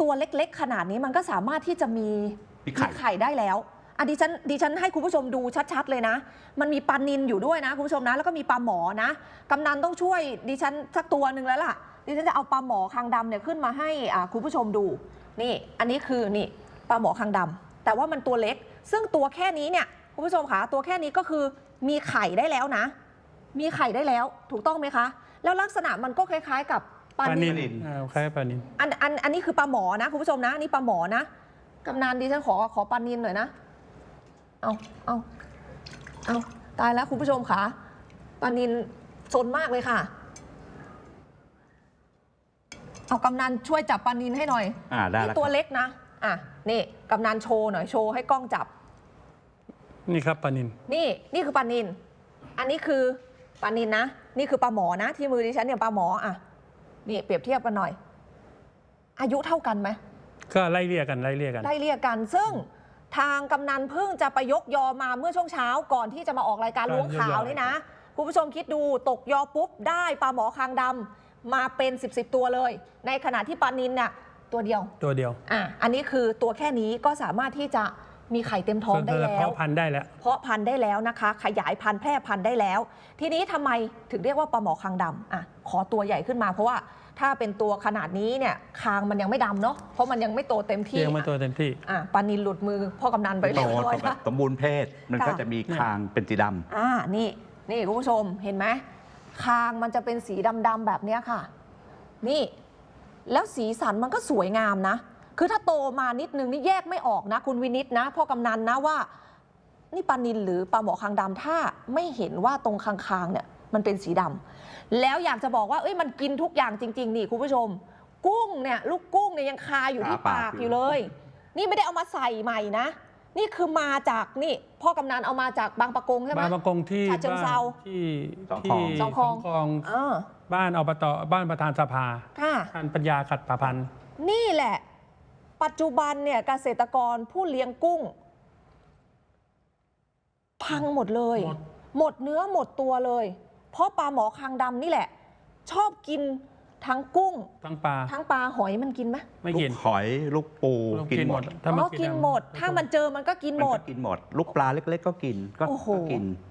ตัวเล็กๆ ขนาดนี้มันก็สามารถที่จะมีมีไข่ ไข่ได้แล้วอะดิฉันดิฉันให้คุณผู้ชมดูชัดๆเลยนะ มันมีปลานินอยู่ด้วยนะคุณผู้ชมนะ แล้วก็มีปลาหมอนะกำนันต้องช่วยดิฉันสักตัวหนึ่งแล้วล่ะ ดิฉันจะเอาปลาหมอคางดำเนี่ยขึ้นมาให้อ่าคุณผู้ชมดู นี่ อันนี้คือนี่ปลาหมอคางดำแต่ว่ามันตัวเล็ก ซึ่งตัวแค่นี้เนี่ยคุณผู้ชมคะตัวแค่นี้ก็คือมีไข่ได้แล้วนะ มีไข่ได้แล้วถูกต้องไหมคะ แล้วลักษณะมันก็คล้ายๆกับ ปลาปลานินิลนอ่าคล้ายปลานินอันอันอันนี้คือปลาหมอนะคุณผู้ชมนะอันนี่ปลาหมอนะกำนันดิฉันขอขอปลานินหน่อยนะ เอาเอาเอาตายแล้วคุณผู้ชมค่ะปลานินซนมากเลยค่ะ เอากำนันช่วยจับปลานินให้หน่อยอ่าได้นี่แล้วตัวครับเล็กนะอะนี่กำนันโชว์หน่อยโชว์ให้กล้องจับ นี่ครับปลานินนี่นี่คือปลานิน อันนี้คือปลานินนะ นี่คือปลาหมอนะ ที่มือดิฉันเนี่ยปลาหมออะ นี่เปรียบเทียบกันหน่อย อายุเท่ากันไหมก็ไล่เลี่ยกันไล่เลี่ยกันไล่เรียกกันซึ่งทางกำนันเพิ่งจะไปยกยอมาเมื่อช่วงเช้าก่อนที่จะมาออกรายการการล้วงข่าวนี่นะ คุณผู้ชมคิดดูตกยอปุ๊บได้ปลาหมอคางดำมาเป็น 10บสตัวเลย ในขณะที่ปลานินน่ะตัวเดียว ตัวเดียว อะอันนี้คือตัวแค่นี้ก็สามารถที่จะ มีไข่เต็มท้องได้ก็แล้ว เพาะพันธุ์ได้แล้ว เพาะพันธุ์ได้แล้วนะคะ ขยายพันธุ์แพร่พันธุ์ได้แล้ว ทีนี้ทำไมถึงเรียกว่าปลาหมอคางดำอะขอตัวใหญ่ขึ้นมาเพราะว่าถ้าเป็นตัวขนาดนี้เนี่ยคางมันยังไม่ดำเนาะเพราะมันยังไม่โตเต็มที่เลี้ยงมาตัวเต็มที่อะปลานินหลุดมือพ่อกำนันไปโตเรียบร้อยแบแล้บวสมบูรณ์เพศมันก็ค่ะจะมีคางเป็นสีดำอ่านี่นี่คุณผู้ชมเห็นไหมคางมันจะเป็นสีดำๆแบบเนี้ยค่ะ นี่ แล้วสีสันมันก็สวยงามนะ คือถ้าโตมานิดนึงนี่แยกไม่ออกนะ คุณวินิตนะพ่อกำนันนะว่า นี่ปลานินหรือปลาหมอคางดำถ้าไม่เห็นว่าตรงคางๆเนี่ยมันเป็นสีดำแล้วอยากจะบอกว่าเอ้ยมันกินทุกอย่างจริง ๆ นี่คุณผู้ชม กุ้งเนี่ยลูกกุ้งเนี่ยยังคาอยู่ที่คาปากปากอยู่อยู่เลย นี่ไม่ได้เอามาใส่ใหม่นะ นี่คือมาจากนี่พ่อกำนันเอามาจากบางปะกงใช่ไหมบ้านบางกงที่ฉะเชิงบ้านเทราที่สองคลอง ที่สองคลองคลองเออบ้านอบตบ้านประธานสภาค่ะ ท่านปัญญาขัดประพันธ์ นี่แหละ ปัจจุบันเนี่ยเกษตรกรผู้เลี้ยงกุ้ง พังหมดเลย หมด หมดเนื้อหมดตัวเลย เพราะปลาหมอคางดำนี่แหละ ชอบกินทั้งกุ้ง ทั้งปลาทั้งปลาหอยมันกินไหมไม่ลูกิน กหอยลูกปูเรากินหมด ถ้าอ๋มันอกินหมด ถ้ามันเจอมันก็กินมันหมดก็กินหมด ลูกปลาเล็ก ๆ ก็กินก็โอ้โห ก็กิน